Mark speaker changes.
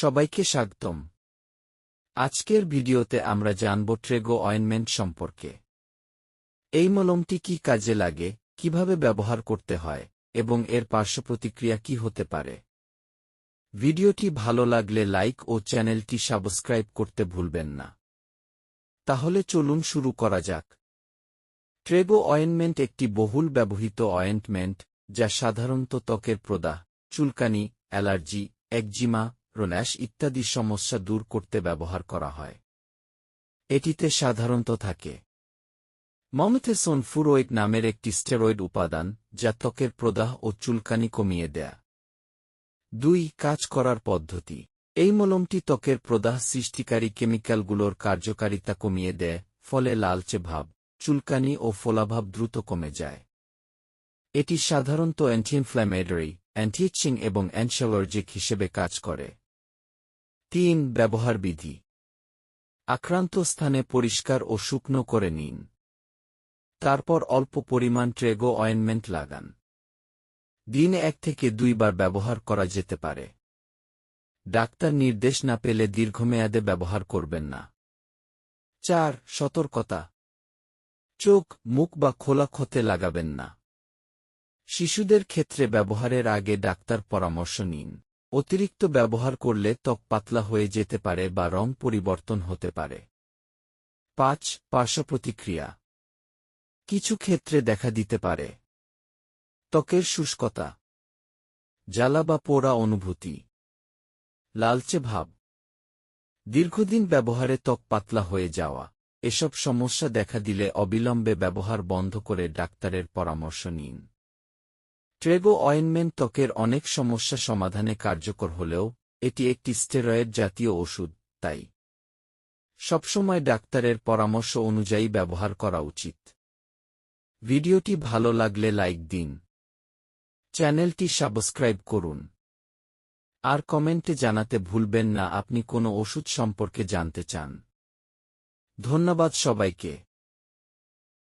Speaker 1: সবাইকে স্বাগতম। আজকের ভিডিওতে আমরা জানব ট্রেগো অয়েনমেন্ট সম্পর্কে। এই মলমটি কি কাজে লাগে, কীভাবে ব্যবহার করতে হয়, এবং এর পার্শ্বপ্রতিক্রিয়া কি হতে পারে? ভিডিওটি ভালো লাগলে লাইক ও চ্যানেলটি সাবস্ক্রাইব করতে ভুলবেন না। তাহলে চলুন শুরু করা যাক। ট্রেগো অয়েনমেন্ট একটি বহুল ব্যবহৃত অয়েন্টমেন্ট, যা সাধারণত ত্বকের প্রদাহ, চুলকানি, অ্যালার্জি, একজিমা রোন্যাশ ইত্যাদি সমস্যা দূর করতে ব্যবহার করা হয়। এটিতে সাধারণত থাকে। মমথেসন ফুরোয়েড নামের একটি স্টেরয়েড উপাদান, যা ত্বকের প্রদাহ ও চুলকানি কমিয়ে দেয়া। দুই, কাজ করার পদ্ধতি। এই মলমটি ত্বকের প্রদাহ সৃষ্টিকারী কেমিক্যালগুলোর কার্যকারিতা কমিয়ে দেয়, ফলে লালচে ভাব, চুলকানি ও ফোলাভাব দ্রুত কমে যায়। এটি সাধারণত অ্যান্টি অ্যান্টিচিং এবং অ্যান্টিঅ্যালার্জিক হিসেবে কাজ করে। তিন ব্যবহার বিধি। আক্রান্ত স্থানে পরিষ্কার ও শুকনো করে নিন। তারপর অল্প পরিমাণ ট্রেগো অয়েনমেন্ট লাগান। দিনে এক থেকে দুইবার ব্যবহার করা যেতে পারে। ডাক্তার নির্দেশ না পেলে দীর্ঘমেয়াদে ব্যবহার করবেন না। চার, সতর্কতা। চোখ, মুখ বা খোলা ক্ষতে লাগাবেন না। শিশুদের ক্ষেত্রে ব্যবহারের আগে ডাক্তার পরামর্শ নিন। অতিরিক্ত ব্যবহার করলে ত্বক পাতলা হয়ে যেতে পারে বা রং পরিবর্তন হতে পারে। পাঁচ পার্শ্বপ্রতিক্রিয়া কিছু ক্ষেত্রে দেখা দিতে পারে। ত্বকের শুষ্কতা। জ্বালা বা পোড়া অনুভূতি। লালচে ভাব। দীর্ঘদিন ব্যবহারে ত্বক পাতলা হয়ে যাওয়া। এসব সমস্যা দেখা দিলে অবিলম্বে ব্যবহার বন্ধ করে ডাক্তারের পরামর্শ নিন। ট্রেগো অয়েনমেন্ট ত্বকের অনেক সমস্যা সমাধানে কার্যকর হলেও, এটি একটি স্টেরয়েড জাতীয় ওষুধ, তাই সবসময় ডাক্তারের পরামর্শ অনুযায়ী ব্যবহার করা উচিত। ভিডিওটি ভালো লাগলে লাইক দিন। চ্যানেলটি সাবস্ক্রাইব করুন। আর কমেন্টে জানাতে ভুলবেন না আপনি কোনো ওষুধ সম্পর্কে জানতে চান। ধন্যবাদ সবাইকে।